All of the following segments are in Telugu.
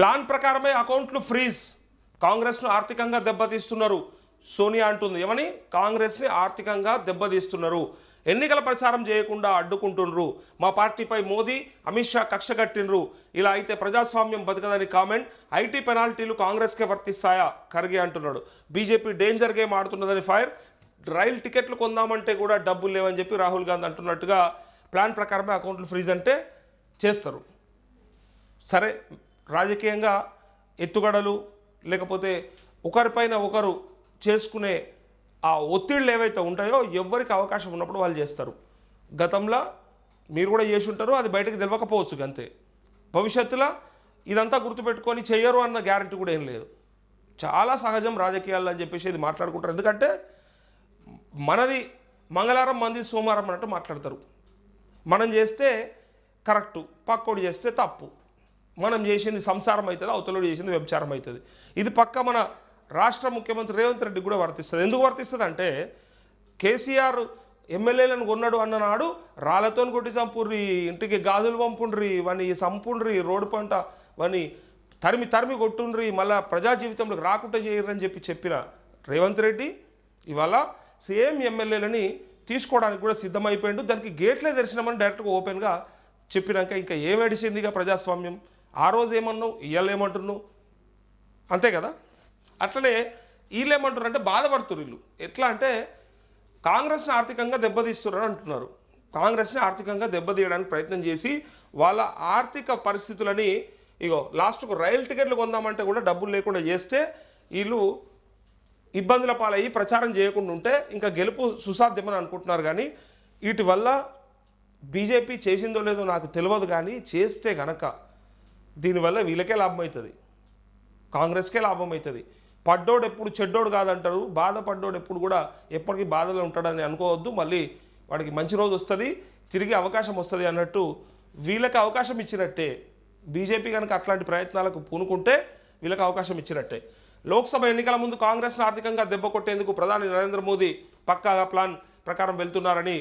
ప్లాన్ ప్రకారమే అకౌంట్లు ఫ్రీజ్. కాంగ్రెస్ను ఆర్థికంగా దెబ్బతీస్తున్నారు. సోనియా అంటుంది. ఏమని? కాంగ్రెస్ని ఆర్థికంగా దెబ్బతీస్తున్నారు. ఎన్నికల ప్రచారం చేయకుండా అడ్డుకుంటుండ్రు. మా పార్టీపై మోదీ అమిత్ షా కక్ష కట్టిండ్రు. ఇలా అయితే ప్రజాస్వామ్యం బతకదని కామెంట్ ఐటీ పెనాల్టీలు కాంగ్రెస్కే వర్తిస్తాయా? ఖర్గే అంటున్నాడు. బీజేపీ డేంజర్ గేమ్ ఆడుతున్నదని ఫైర్. రైలు టికెట్లు కొందామంటే కూడా డబ్బులు లేవని చెప్పి రాహుల్ గాంధీ అంటున్నట్టుగా ప్లాన్ ప్రకారమే అకౌంట్లు ఫ్రీజ్ అంటే చేస్తారు. సరే రాజకీయంగా ఎత్తుగడలు లేకపోతే ఒకరిపైన ఒకరు చేసుకునే ఆ ఒత్తిళ్ళు ఏవైతే ఉంటాయో ఎవరికి అవకాశం ఉన్నప్పుడు వాళ్ళు చేస్తారు. గతంలో మీరు కూడా చేసి ఉంటారు అది బయటకు తెలియకపోవచ్చు అంతే భవిష్యత్తులో ఇదంతా గుర్తుపెట్టుకొని చేయరు అన్న గ్యారంటీ కూడా ఏం లేదు. చాలా సహజం రాజకీయాల్లో అని చెప్పేసి ఇది మాట్లాడుకుంటారు. ఎందుకంటే మనది మంగళవారం మంది సోమవారం అన్నట్టు మాట్లాడతారు. మనం చేస్తే కరెక్టు పక్కోడు చేస్తే తప్పు. మనం చేసింది సంసారం అవుతుంది అవతలుడు చేసింది వ్యభిచారం అవుతుంది. ఇది పక్క మన రాష్ట్ర ముఖ్యమంత్రి రేవంత్ రెడ్డి కూడా వర్తిస్తుంది. ఎందుకు వర్తిస్తుంది అంటే కేసీఆర్ ఎమ్మెల్యేలను కొన్నాడు అన్ననాడు రాళ్ళతో కొట్టి చంపుర్రి ఇంటికి గాజులు పంపుండ్రి వాని సంపుండ్రి రోడ్డు పంట వాని తరిమి తరిమి కొట్టుండ్రి మళ్ళా ప్రజా జీవితంలోకి రాకుండా చేయరని చెప్పి చెప్పిన రేవంత్ రెడ్డి ఇవాళ సేమ్ ఎమ్మెల్యేలని తీసుకోవడానికి కూడా సిద్ధమైపోయిండు. దానికి గేట్లే తెరిచినామని డైరెక్ట్గా ఓపెన్గా చెప్పినాక ఇంకా ఏం ప్రజాస్వామ్యం? ఆ రోజు ఏమన్నావు? ఇవాళ ఏమంటున్నావు? అంతే కదా? అట్లనే వీళ్ళు ఏమంటారు అంటే బాధపడుతున్నారు వీళ్ళు. ఎట్లా అంటే కాంగ్రెస్ని ఆర్థికంగా దెబ్బతీస్తున్నారు అంటున్నారు. కాంగ్రెస్ని ఆర్థికంగా దెబ్బతీయడానికి ప్రయత్నం చేసి వాళ్ళ ఆర్థిక పరిస్థితులని ఇగో లాస్ట్కు రైలు టికెట్లు కొందామంటే కూడా డబ్బులు లేకుండా చేస్తే వీళ్ళు ఇబ్బందుల పాలయ్యి ప్రచారం చేయకుండా ఉంటే ఇంకా గెలుపు సుసాధ్యమని అనుకుంటున్నారు కానీ వీటి వల్ల బీజేపీ చేసిందో లేదో నాకు తెలియదు కానీ చేస్తే గనక దీనివల్ల వీళ్ళకే లాభం అవుతుంది కాంగ్రెస్కే లాభం అవుతుంది పడ్డోడు ఎప్పుడు చెడ్డోడు కాదంటారు. బాధపడ్డోడు ఎప్పుడు కూడా ఎప్పటికీ బాధలో ఉంటాడని అనుకోవద్దు. మళ్ళీ వాడికి మంచి రోజు వస్తుంది తిరిగి అవకాశం వస్తుంది అన్నట్టు వీళ్ళకి అవకాశం ఇచ్చినట్టే. బీజేపీ కనుక అట్లాంటి ప్రయత్నాలకు పూనుకుంటే వీళ్ళకి అవకాశం ఇచ్చినట్టే. లోక్సభ ఎన్నికల ముందు కాంగ్రెస్ను ఆర్థికంగా దెబ్బ కొట్టేందుకు ప్రధాని నరేంద్ర మోదీ పక్కాగా ప్లాన్ ప్రకారం వెళ్తున్నారని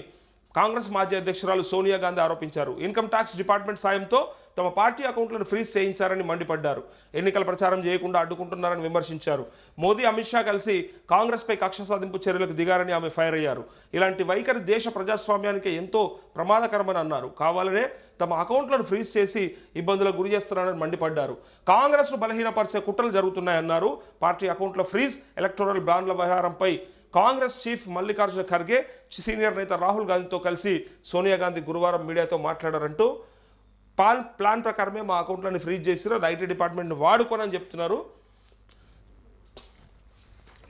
కాంగ్రెస్ మాజీ అధ్యక్షురాలు సోనియా గాంధీ ఆరోపించారు. ఇన్కమ్ ట్యాక్స్ డిపార్ట్మెంట్ సాయంతో తమ పార్టీ అకౌంట్లను ఫ్రీజ్ చేయించారని మండిపడ్డారు. ఎన్నికల ప్రచారం చేయకుండా అడ్డుకుంటున్నారని విమర్శించారు. మోదీ అమిత్ షా కలిసి కాంగ్రెస్పై కక్ష సాధింపు చర్యలకు దిగారని ఆమె ఫైర్ అయ్యారు. ఇలాంటి వైఖరి దేశ ప్రజాస్వామ్యానికి ఎంతో ప్రమాదకరమని అన్నారు. కావాలనే తమ అకౌంట్లను ఫ్రీజ్ చేసి ఇబ్బందులకు గురి చేస్తున్నారని మండిపడ్డారు. కాంగ్రెస్ను బలహీనపరిచే కుట్రలు జరుగుతున్నాయన్నారు. పార్టీ అకౌంట్ల ఫ్రీజ్ ఎలక్టోరల్ బ్రాండ్ల వ్యవహారంపై Congress chief Mallikarjuna Kharge senior నేత రాహుల్ గాంధీతో కలిసి సోనియా గాంధీ గురువారం మీడియాతో మాట్లాడారంటూ పాన్ ప్లాన్ ప్రకారమే మా అకౌంట్లను ఫ్రీజ్ చేసిరు అది ఐటీ డిపార్ట్మెంట్ని వాడుకోనని చెప్తున్నారు.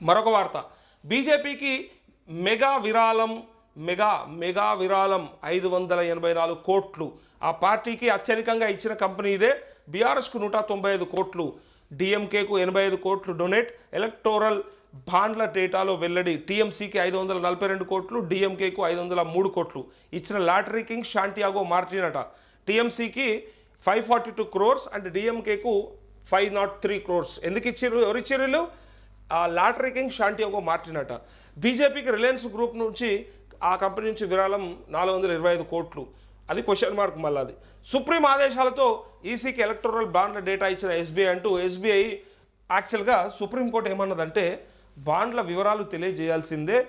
మరొక వార్త. బీజేపీకి మెగా విరాళం మెగా మెగా విరాళం ఐదు వందల ఎనభై నాలుగు కోట్లు. ఆ పార్టీకి అత్యధికంగా ఇచ్చిన కంపెనీ ఇదే బీఆర్ఎస్కు నూట తొంభై ఐదు కోట్లు. డిఎంకేకు ఎనభై ఐదు కోట్లు డొనేట్ ఎలక్టోరల్ బాండ్ల డేటాలో వెల్లడి టీఎంసీకి ఐదు వందల నలభై రెండు కోట్లు డిఎంకేకు ఐదు వందల మూడు కోట్లు. ఇచ్చిన లాటరీ కింగ్ షాంటియాగో మార్టిన్ అట టీఎంసీకి five forty two crores and డిఎంకేకు five not three crores. ఎందుకు ఇచ్చారు? ఎవరు ఇచ్చారు వీళ్ళు? ఆ లాటరీ కింగ్ షాంటియాగో మార్టిన్ అట బీజేపీకి రిలయన్స్ గ్రూప్ నుంచి ఆ కంపెనీ నుంచి విరాళం నాలుగు వందల ఇరవై ఐదు కోట్లు. అది క్వశ్చన్ మార్క్ మళ్ళీ అది సుప్రీం ఆదేశాలతో ఈసీకి ఎలక్టోరల్ బాండ్ల డేటా ఇచ్చిన ఎస్బీఐ అంటూ ఎస్బీఐ యాక్చువల్గా సుప్రీంకోర్టు ఏమన్నదంటే బాండ్ల వివరాలు తెలియజేయాల్సిందే.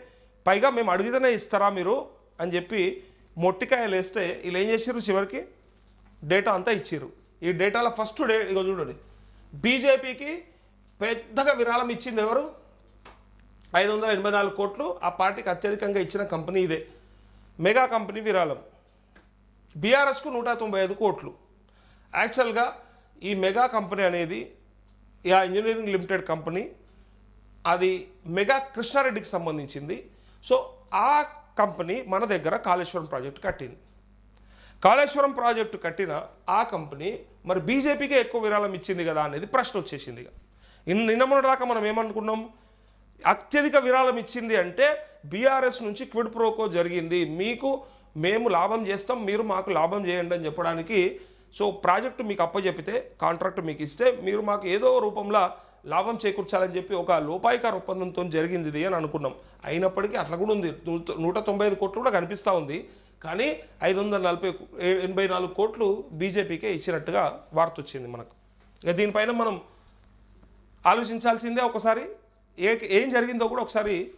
పైగా మేము అడిగితేనే ఇస్తారా మీరు? అని చెప్పి మొట్టికాయలు వేస్తే వీళ్ళు ఏం చేసారు చివరికి? డేటా అంతా ఇచ్చారు ఈ డేటాలో ఫస్ట్ డే ఇగో చూడండి. బీజేపీకి పెద్దగా విరాళం ఇచ్చింది ఎవరు? ఐదు వందల ఎనభై నాలుగు కోట్లు ఆ పార్టీకి అత్యధికంగా ఇచ్చిన కంపెనీ ఇదే. మెగా కంపెనీ విరాళం. బీఆర్ఎస్కు నూట తొంభై ఐదు కోట్లు. యాక్చువల్గా ఈ మెగా కంపెనీ అనేది ఆ ఇంజనీరింగ్ లిమిటెడ్ కంపెనీ అది మెగా కృష్ణారెడ్డికి సంబంధించింది. సో ఆ కంపెనీ మన దగ్గర కాళేశ్వరం ప్రాజెక్ట్ కట్టింది. కాళేశ్వరం ప్రాజెక్టు కట్టిన ఆ కంపెనీ మరి బీజేపీకే ఎక్కువ విరాళం ఇచ్చింది కదా అనేది ప్రశ్న వచ్చేసింది ఇన్ నిన్న దాకా మనం ఏమనుకున్నాం? అత్యధిక విరాళం ఇచ్చింది అంటే బీఆర్ఎస్ నుంచి క్విడ్ ప్రోకో జరిగింది. మీకు మేము లాభం చేస్తాం మీరు మాకు లాభం చేయండి అని చెప్పడానికి సో ప్రాజెక్టు మీకు అప్పచెప్పితే కాంట్రాక్ట్ మీకు ఇస్తే మీరు మాకు ఏదో రూపంలో లాభం చేకూర్చాలని చెప్పి ఒక లోపాయికార ఒప్పందంతో జరిగింది ఇది అని అనుకున్నాం. అయినప్పటికీ అట్లా కూడా ఉంది. నూట- నూట తొంభై ఐదు కోట్లు కూడా కనిపిస్తూ ఉంది. కానీ ఐదు వందల నలభై ఎనభై నాలుగు కోట్లు బీజేపీకే ఇచ్చినట్టుగా వార్త వచ్చింది మనకు. ఇక దీనిపైన మనం ఆలోచించాల్సిందే ఒకసారి. ఏ ఏం జరిగిందో కూడా ఒకసారి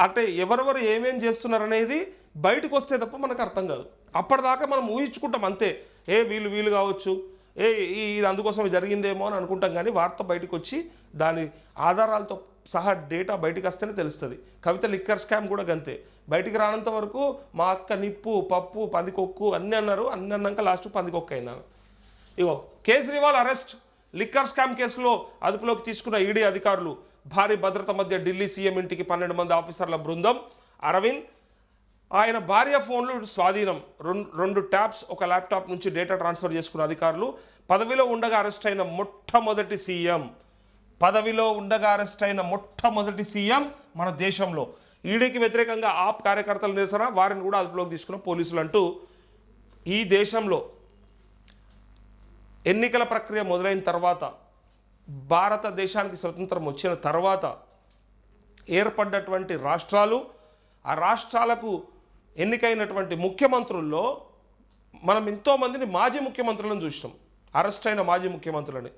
అంటే ఎవరెవరు ఏమేం చేస్తున్నారు అనేది బయటకు వస్తే తప్ప మనకు అర్థం కాదు. అప్పటిదాకా మనం ఊహించుకుంటాం అంతే. ఏ వీళ్ళు వీళ్ళు కావచ్చు ఏ ఈ- ఇది అందుకోసం జరిగిందేమో అని అనుకుంటాం కానీ వార్త బయటకు వచ్చి దాని ఆధారాలతో సహా డేటా బయటకు వస్తేనే తెలుస్తుంది. కవిత లిక్కర్ స్కామ్ కూడా గంతే. బయటికి రానంత వరకు మా అక్క నిప్పు పప్పు పందికొక్కు అన్నీ అన్నారు. అన్నీ అన్నాక లాస్ట్ పందికొక్కు అయినా ఇగో కేజ్రీవాల్ అరెస్ట్. లిక్కర్ స్కామ్ కేసులో అదుపులోకి తీసుకున్న ఈడీ అధికారులు భారీ భద్రత మధ్య ఢిల్లీ సీఎం ఇంటికి పన్నెండు మంది ఆఫీసర్ల బృందం. అరవింద్ ఆయన భార్య ఫోన్లు స్వాధీనం. రెండు రెండు ట్యాబ్స్ ఒక ల్యాప్టాప్ నుంచి డేటా ట్రాన్స్ఫర్ చేసుకున్న అధికారులు పదవిలో ఉండగా అరెస్ట్ అయిన మొట్టమొదటి సీఎం. పదవిలో ఉండగా అరెస్ట్ అయిన మొట్టమొదటి సీఎం మన దేశంలో. ఈడీకి వ్యతిరేకంగా ఆప్ కార్యకర్తల నిరసన వారిని కూడా అదుపులోకి తీసుకున్న పోలీసులు అంటూ ఈ దేశంలో ఎన్నికల ప్రక్రియ మొదలైన తర్వాత భారతదేశానికి స్వతంత్రం వచ్చిన తర్వాత ఏర్పడ్డటువంటి రాష్ట్రాలు ఆ రాష్ట్రాలకు ఎన్నికైనటువంటి ముఖ్యమంత్రుల్లో మనం ఎంతోమందిని మాజీ ముఖ్యమంత్రులను చూసినాం. అరెస్ట్ అయిన మాజీ ముఖ్యమంత్రులని.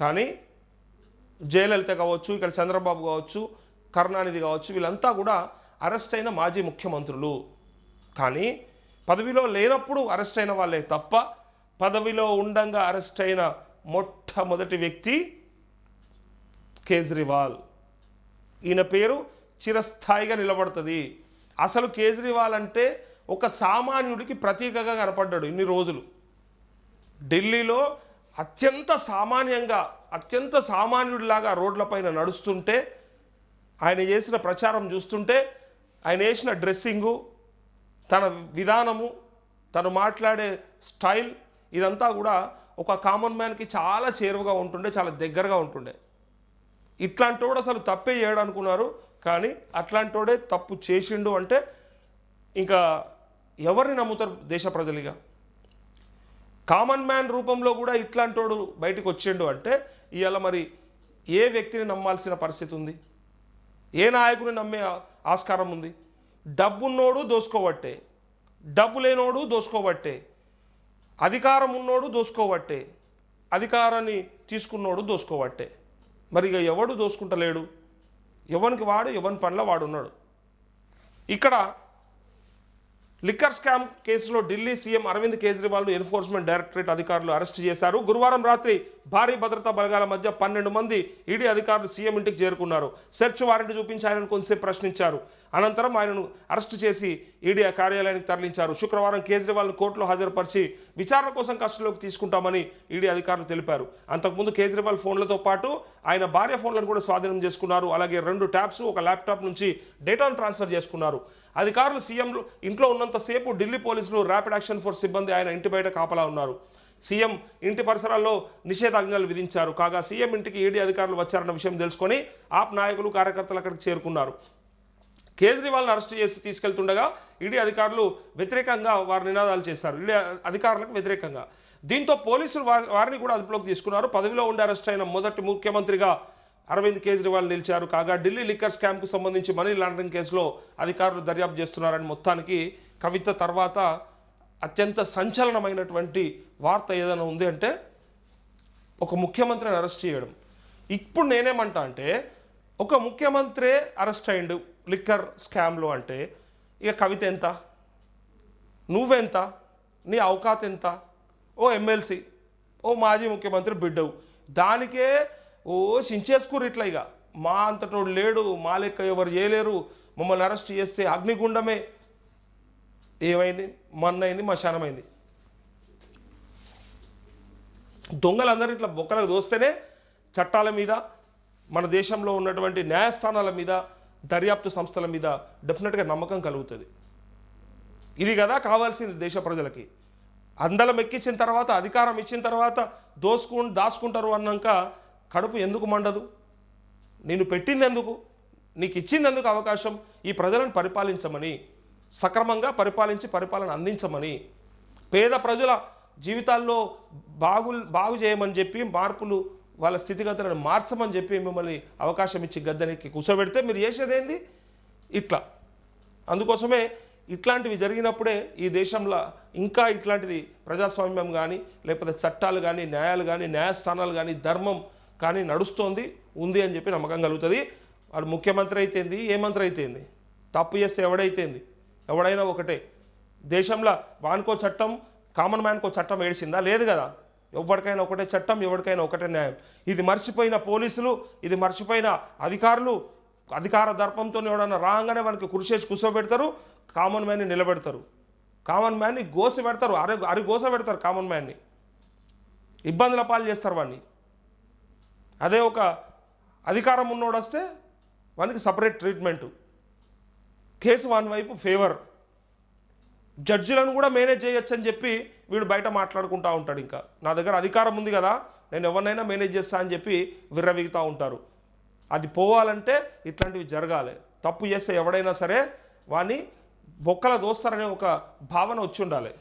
కానీ జయలలిత కావచ్చు ఇక్కడ చంద్రబాబు కావచ్చు కరుణానిధి కావచ్చు వీళ్ళంతా కూడా అరెస్ట్ అయిన మాజీ ముఖ్యమంత్రులు. కానీ పదవిలో లేనప్పుడు అరెస్ట్ అయిన వాళ్ళే తప్ప పదవిలో ఉండంగా అరెస్ట్ అయిన మొట్టమొదటి వ్యక్తి కేజ్రీవాల్. ఈయన పేరు చిరస్థాయిగా నిలబడుతుంది. అసలు కేజ్రీవాల్ అంటే ఒక సామాన్యుడికి ప్రతీకగా కనపడ్డాడు ఇన్ని రోజులు. ఢిల్లీలో అత్యంత సామాన్యంగా అత్యంత సామాన్యుడిలాగా రోడ్లపైన నడుస్తుంటే ఆయన చేసిన ప్రచారం చూస్తుంటే ఆయన వేసిన డ్రెస్సింగు తన విధానము తను మాట్లాడే స్టైల్ ఇదంతా కూడా ఒక కామన్ మ్యాన్కి చాలా చేరువగా ఉంటుండే చాలా దగ్గరగా ఉంటుండే. ఇట్లాంటోడు అసలు తప్పే చేయడనుకున్నారు కానీ అట్లాంటోడే తప్పు చేసిండు అంటే ఇంకా ఎవరిని నమ్ముతారు దేశ ప్రజలుగా? కామన్ మ్యాన్ రూపంలో కూడా ఇట్లాంటోడు బయటకు వచ్చిండు అంటే ఇవాళ మరి ఏ వ్యక్తిని నమ్మాల్సిన పరిస్థితి ఉంది? ఏ నాయకుని నమ్మే ఆస్కారం ఉంది? డబ్బున్నోడు దోసుకోబట్టే డబ్బు లేనోడు దోసుకోబట్టే అధికారం ఉన్నోడు దోసుకోబట్టే అధికారాన్ని తీసుకున్నోడు దోసుకోబట్టే. మరి ఇక ఎవడు దోసుకుంటలేడు? ఎవనికి వాడు ఎవని పనిలో వాడు ఉన్నాడు. ఇక్కడ లిక్కర్ స్కామ్ కేసులో ఢిల్లీ సీఎం అరవింద్ కేజ్రీవాల్ను ఎన్ఫోర్స్మెంట్ డైరెక్టరేట్ అధికారులు అరెస్ట్ చేశారు. గురువారం రాత్రి భారీ భద్రతా బలగాల మధ్య పన్నెండు మంది ఈడీ అధికారులు సీఎం ఇంటికి చేరుకున్నారు. సెర్చ్ వారెంట్ చూపించి ఆయనను కొంతసేపు ప్రశ్నించారు. అనంతరం ఆయనను అరెస్ట్ చేసి ఈడీ కార్యాలయానికి తరలించారు. శుక్రవారం కేజ్రీవాల్ను కోర్టులో హాజరుపరిచి విచారణ కోసం కస్టడీలోకి తీసుకుంటామని ఈడీ అధికారులు తెలిపారు. అంతకుముందు కేజ్రీవాల్ ఫోన్లతో పాటు ఆయన భార్య ఫోన్లను కూడా స్వాధీనం చేసుకున్నారు. అలాగే రెండు ట్యాబ్స్ ఒక ల్యాప్టాప్ నుంచి డేటాను ట్రాన్స్ఫర్ చేసుకున్నారు. అధికారులు సీఎం ఇంట్లో ఉన్నంతసేపు ఢిల్లీ పోలీసులు ర్యాపిడ్ యాక్షన్ ఫోర్స్ సిబ్బంది ఆయన ఇంటి బయట కాపలా ఉన్నారు. సీఎం ఇంటి పరిసరాల్లో నిషేధాజ్ఞలు విధించారు. కాగా సీఎం ఇంటికి ఈడీ అధికారులు వచ్చారన్న విషయం తెలుసుకొని ఆప్ నాయకులు కార్యకర్తలు అక్కడికి చేరుకున్నారు. కేజ్రీవాల్ని అరెస్ట్ చేసి తీసుకెళ్తుండగా ఈడీ అధికారులు వ్యతిరేకంగా వారి నినాదాలు చేశారు. ఈడీ అధికారులకు వ్యతిరేకంగా. దీంతో పోలీసులు వారిని కూడా అదుపులోకి తీసుకున్నారు. పదవిలో ఉండి అరెస్ట్ అయిన మొదటి ముఖ్యమంత్రిగా అరవింద్ కేజ్రీవాల్ నిలిచారు. కాగా ఢిల్లీ లిక్కర్ స్కామ్కు సంబంధించి మనీ లాండరింగ్ కేసులో అధికారులు దర్యాప్తు చేస్తున్నారని మొత్తానికి కవిత తర్వాత అత్యంత సంచలనమైనటువంటి వార్త ఏదైనా ఉంది అంటే ఒక ముఖ్యమంత్రిని అరెస్ట్ చేయడం. ఇప్పుడు నేనేమంటా అంటే ఒక ముఖ్యమంత్రే అరెస్ట్ అయిండు లిక్కర్ స్కామ్లో అంటే ఇక కవిత ఎంత? నువ్వెంత? నీ అవకాత్ ఎంత? ఓ ఎమ్మెల్సీ ఓ మాజీ ముఖ్యమంత్రి బిడ్డవు. దానికే ఓ సించేసుకురు ఇట్లా ఇక మా అంతటోడు లేడు మా లెక్క ఎవరు చేయలేరు. మమ్మల్ని అరెస్ట్ చేస్తే అగ్నిగుండమే. ఏమైంది? మన్నైంది మశానమైంది. దొంగలందరూ ఇట్లా బొక్కలకు దోస్తేనే చట్టాల మీద మన దేశంలో ఉన్నటువంటి న్యాయస్థానాల మీద దర్యాప్తు సంస్థల మీద డెఫినెట్గా నమ్మకం కలుగుతుంది. ఇది కదా కావాల్సింది దేశ ప్రజలకి. అందలం ఎక్కించిన తర్వాత అధికారం ఇచ్చిన తర్వాత దోసుకు దాచుకుంటారు అన్నాక కడుపు ఎందుకు మండదు? నేను పెట్టింది ఎందుకు నీకు ఇచ్చింది ఎందుకు అవకాశం? ఈ ప్రజలను పరిపాలించమని సక్రమంగా పరిపాలించి పరిపాలన అందించమని పేద ప్రజల జీవితాల్లో బాగు బాగు చేయమని చెప్పి మార్పులు వాళ్ళ స్థితిగతులను మార్చమని చెప్పి మిమ్మల్ని అవకాశం ఇచ్చి గద్దెనెక్కి కూర్చోబెడితే మీరు చేసేదేంది? ఇట్లా. అందుకోసమే ఇట్లాంటివి జరిగినప్పుడే ఈ దేశంలో ఇంకా ఇట్లాంటిది ప్రజాస్వామ్యం కానీ లేకపోతే చట్టాలు కానీ న్యాయాలు కానీ న్యాయస్థానాలు కానీ ధర్మం కానీ నడుస్తోంది ఉంది అని చెప్పి నమ్మకం కలుగుతుంది. వాడు ముఖ్యమంత్రి అయితేంది ఏ మంత్రి అయితేంది? తప్పు చేస్తే ఎవడైతేంది? ఎవడైనా ఒకటే. దేశంలో వానికో చట్టం కామన్ మ్యాన్కో చట్టం ఏడిసిందా? లేదు కదా. ఎవరికైనా ఒకటే చట్టం ఎవరికైనా ఒకటే న్యాయం. ఇది మర్చిపోయిన పోలీసులు ఇది మర్చిపోయిన అధికారులు అధికార దర్పంతో ఎవడన్నా రాగానే వానికి చేసి కూర్చోబెడతారు కామన్ మ్యాన్ని నిలబెడతారు. కామన్ మ్యాన్ని గోస పెడతారు అరి అరి గోస పెడతారు కామన్ మ్యాన్ని ఇబ్బందుల పాలు చేస్తారు వాడిని అదే ఒక అధికారం ఉన్నోడు వస్తే వానికి సపరేట్ ట్రీట్మెంటు కేసు వాని వైపు ఫేవర్ జడ్జిలను కూడా మేనేజ్ చేయొచ్చు అని చెప్పి వీడు బయట మాట్లాడుకుంటూ ఉంటాడు ఇంకా. నా దగ్గర అధికారం ఉంది కదా నేను ఎవరినైనా మేనేజ్ చేస్తా అని చెప్పి విర్రవిగుతూ ఉంటారు. అది పోవాలంటే ఇట్లాంటివి జరగాలి. తప్పు చేస్తే ఎవడైనా సరే వాడిని బొక్కల దోస్తారనే ఒక భావన వచ్చి ఉండాలి.